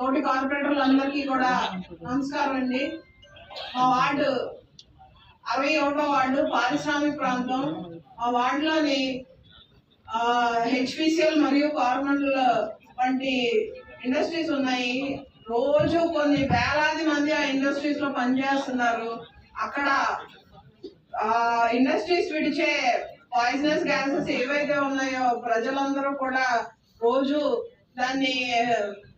తోటి కార్పొరేటర్లు అందరికీ కూడా నమస్కారం అండి. మా వార్డు అరవై ఒకటో వార్డు పారిశ్రామిక ప్రాంతం. మా వార్డులోని హెచ్పిసిఎల్ మరియు కార్మెంటల్ వంటి ఇండస్ట్రీస్ ఉన్నాయి. రోజు కొన్ని వేలాది మంది ఆ ఇండస్ట్రీస్లో పనిచేస్తున్నారు. అక్కడ ఇండస్ట్రీస్ విడిచే పాయిజనస్ గ్యాసెస్ ఏవైతే ఉన్నాయో ప్రజలందరూ కూడా రోజు దాన్ని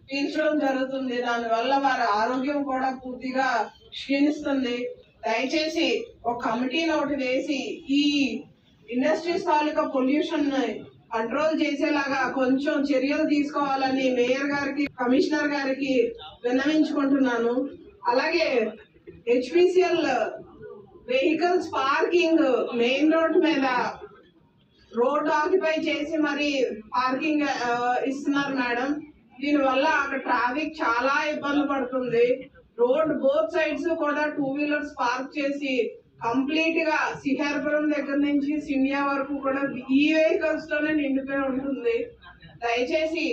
పీల్చడం జరుగుతుంది. దాని వల్ల వారి ఆరోగ్యం కూడా పూర్తిగా క్షీణిస్తుంది. దయచేసి ఒక కమిటీని ఒకటి వేసి ఈ ఇండస్ట్రీస్ తాలూకా పొల్యూషన్ కంట్రోల్ చేసేలాగా కొంచెం చర్యలు తీసుకోవాలని మేయర్ గారికి కమిషనర్ గారికి విన్నవించుకుంటున్నాను. అలాగే HPCL vehicles parking main road మీద రోడ్ ఆక్యుపై చేసి మరి పార్కింగ్ ఇస్తున్నారు మేడం. దీని వల్ల అక్కడ ట్రాఫిక్ చాలా ఇబ్బంది పడుతుంది. రోడ్ బోత్ సైడ్స్ కూడా టూ వీలర్స్ పార్క్ చేసి కంప్లీట్గా సిహార్పురం దగ్గర నుంచి సిమియా వరకు కూడా ఈ వెహికల్స్లోనే నిండిపోయి ఉంటుంది. దయచేసి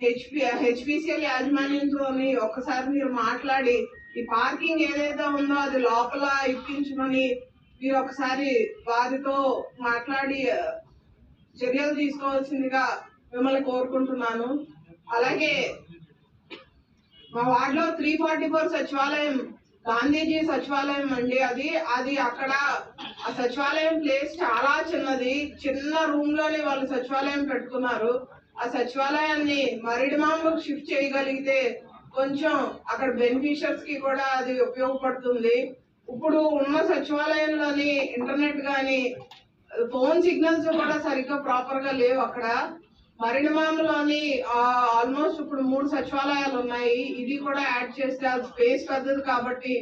హెచ్పి హెచ్పిసిఎల్ యాజమాన్యంతోని ఒకసారి మీరు మాట్లాడి ఈ పార్కింగ్ ఏదైతే ఉందో అది లోపల ఇప్పించమని మీరు ఒకసారి వారితో మాట్లాడి చర్యలు తీసుకోవాల్సిందిగా మిమ్మల్ని కోరుకుంటున్నాను. అలాగే మా వార్డులో త్రీ ఫార్టీ ఫోర్ సచివాలయం గాంధీజీ సచివాలయం అండి అది. అది అక్కడ ఆ సచివాలయం ప్లేస్ చాలా చిన్నది. చిన్న రూమ్లోనే వాళ్ళు సచివాలయం పెట్టుకున్నారు ఆ సచివాలయాన్ని మరిడిమాంబకు షిఫ్ట్ చేయగలిగితే కొంచెం అక్కడ బెనిఫిషియర్స్కి కూడా అది ఉపయోగపడుతుంది. ఇప్పుడు ఉన్న సచివాలయంలోని ఇంటర్నెట్ కానీ ఫోన్ సిగ్నల్స్ కూడా సరిగ్గా ప్రాపర్గా లేవు అక్కడ. మరిడిమామలోని ఆల్మోస్ట్ ఇప్పుడు మూడు సచివాలయాలు ఉన్నాయి. ఇది కూడా యాడ్ చేస్తే అది స్పేస్ పెద్దది కాబట్టి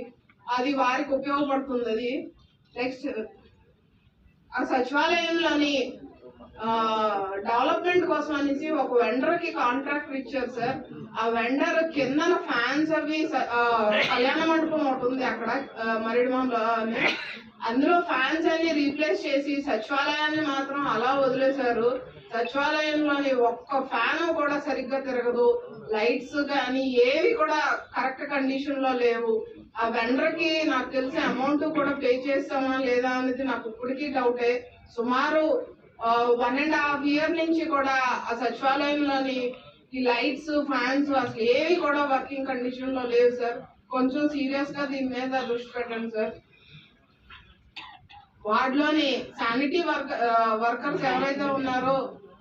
అది వారికి ఉపయోగపడుతుంది అది. నెక్స్ట్ ఆ సచివాలయంలోని డెవలప్మెంట్ కోసం అనేసి ఒక వెండర్కి కాంట్రాక్ట్ ఇచ్చారు సార్. ఆ వెండర్ కింద ఫ్యాన్స్ అవి కళ్యాణ మండపం ఒకటి ఉంది అక్కడ మరిడమాంలో అని. అందులో ఫ్యాన్స్ అన్ని రీప్లేస్ చేసి సచివాలయాన్ని మాత్రం అలా వదిలేశారు. సచివాలయంలోని ఒక్క ఫ్యాన్ కూడా సరిగ్గా తిరగదు. లైట్స్ కానీ ఏవి కూడా కరెక్ట్ కండిషన్లో లేవు. ఆ వెండర్కి నాకు తెలిసి అమౌంట్ కూడా పే చేస్తామా లేదా అనేది నాకు ఇప్పటికీ డౌటే సుమారు వన్ అండ్ హాఫ్ ఇయర్ నుంచి కూడా ఆ సచివాలయంలోని ఈ లైట్స్ ఫ్యాన్స్ అసలు ఏవి కూడా వర్కింగ్ కండిషన్లో లేవు సార్ కొంచెం సీరియస్గా దీని మీద దృష్టి పెట్టండి సార్ వార్డులోని శానిటీ వర్క్ వర్కర్స్ ఎవరైతే ఉన్నారో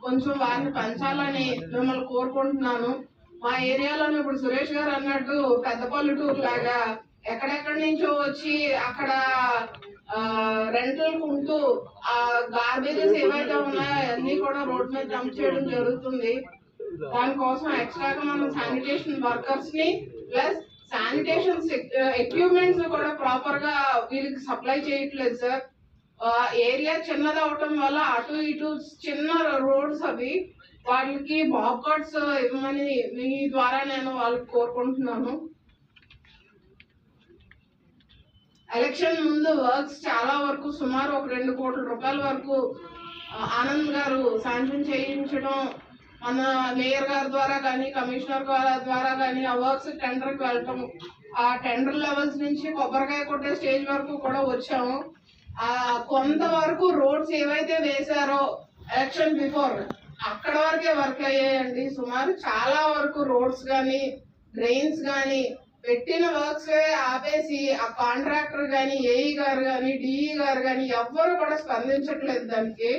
కొంచెం వారిని పెంచాలని మిమ్మల్ని కోరుకుంటున్నాను. మా ఏరియాలోనే ఇప్పుడు సురేష్ గారు అన్నట్టు పెద్ద పల్లెటూరు లాగా ఎక్కడెక్కడి నుంచో వచ్చి అక్కడ రెంటల్ ఉంటూ ఆ గార్బేజెస్ ఏవైతే ఉన్నాయో అన్ని కూడా రోడ్ మీద డంప్ చేయడం జరుగుతుంది. దానికోసం ఎక్స్ట్రాగా మనం శానిటేషన్ వర్కర్స్ని ప్లస్ శానిటేషన్ ఎక్విప్మెంట్స్ కూడా ప్రాపర్గా వీళ్ళకి సప్లై చేయట్లేదు సార్ ఏరియా చిన్నది అవటం వల్ల అటు ఇటు చిన్న రోడ్స్ అవి వాళ్ళకి బాబ్ ఇవ్వమని మీ ద్వారా నేను వాళ్ళకి కోరుకుంటున్నాను. ఎలక్షన్ ముందు వర్క్స్ చాలా వరకు సుమారు ఒక రెండు కోట్ల రూపాయల వరకు ఆనంద్ గారు శాంక్షన్ చేయించడం మన మేయర్ గారి ద్వారా కానీ కమిషనర్ గారి ద్వారా కానీ ఆ వర్క్స్ టెండర్కి వెళ్ళటం ఆ టెండర్ లెవెల్స్ నుంచి కొబ్బరికాయ కొట్టే స్టేజ్ వరకు కూడా వచ్చాము. ఆ కొంతవరకు రోడ్స్ ఏవైతే వేశారో ఎలక్షన్ బిఫోర్ అక్కడ వరకే వర్క్ అయ్యాయండి. సుమారు చాలా వరకు రోడ్స్ కానీ డ్రైన్స్ కానీ పెట్టిన వర్క్స్ ఆపేసి ఆ కాంట్రాక్టర్ కానీ ఏఈ గారు కానీ డిఈ గారు కానీ ఎవ్వరు కూడా స్పందించట్లేదు దానికి.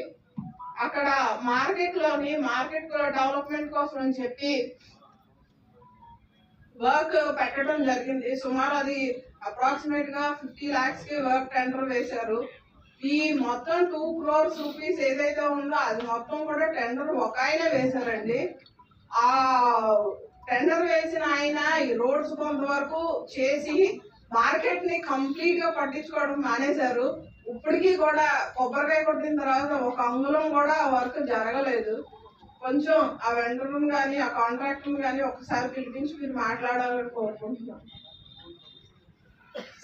అక్కడ మార్కెట్లోని మార్కెట్ డెవలప్మెంట్ కోసం అని చెప్పి వర్క్ పెట్టడం జరిగింది. సుమారు అది అప్రాక్సిమేట్గా ఫిఫ్టీ లాక్స్కి వర్క్ టెండర్ వేశారు. ఈ మొత్తం టూ క్రోర్స్ రూపీస్ ఏదైతే ఉందో అది మొత్తం కూడా టెండర్ ఒక ఆయన వేశారండి. ఆ టెండర్ వేసిన ఆయన ఈ రోడ్స్ కొంతవరకు చేసి మార్కెట్ని కంప్లీట్గా పట్టించుకోవడం మానేశారు. ఇప్పటికీ కూడా కొబ్బరికాయ కొట్టిన తర్వాత ఒక అంగుళం కూడా వర్క్ జరగలేదు. కొంచెం ఆ వెండర్ కానీ ఆ కాంట్రాక్టర్ కానీ ఒకసారి పిలిపించి మీరు మాట్లాడాలని కోరుకుంటున్నాను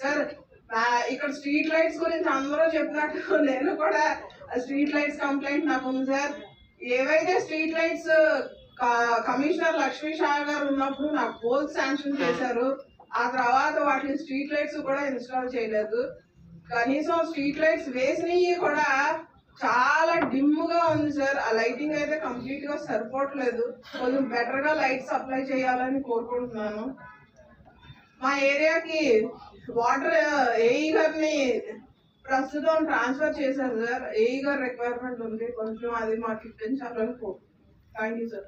సార్ ఇక్కడ స్ట్రీట్ లైట్స్ గురించి అందరూ చెప్పినట్టు నేను కూడా స్ట్రీట్ లైట్స్ కంప్లైంట్ నాకు ఉంది సార్ ఏవైతే street lights commissioner Lakshmi Shah గారు ఉన్నప్పుడు నాకు పోల్ శాంక్షన్ చేశారు. ఆ తర్వాత వాటిని స్ట్రీట్ లైట్స్ కూడా ఇన్స్టాల్ చేయలేదు. కనీసం స్ట్రీట్ లైట్స్ వేసినవి కూడా చాలా డిమ్గా ఉంది సార్. ఆ లైటింగ్ అయితే కంప్లీట్గా సరిపోవట్లేదు. కొంచెం బెటర్గా లైట్ సప్లై చేయాలని కోరుకుంటున్నాను. మా ఏరియాకి వాటర్ ఏఈ గారిని ప్రస్తుతం ట్రాన్స్ఫర్ చేశారు సార్. ఏఈ గారు రిక్వైర్మెంట్ ఉంది. కొంచెం అది మాకు ఇప్పించాలని కోరు థ్యాంక్ యూ సార్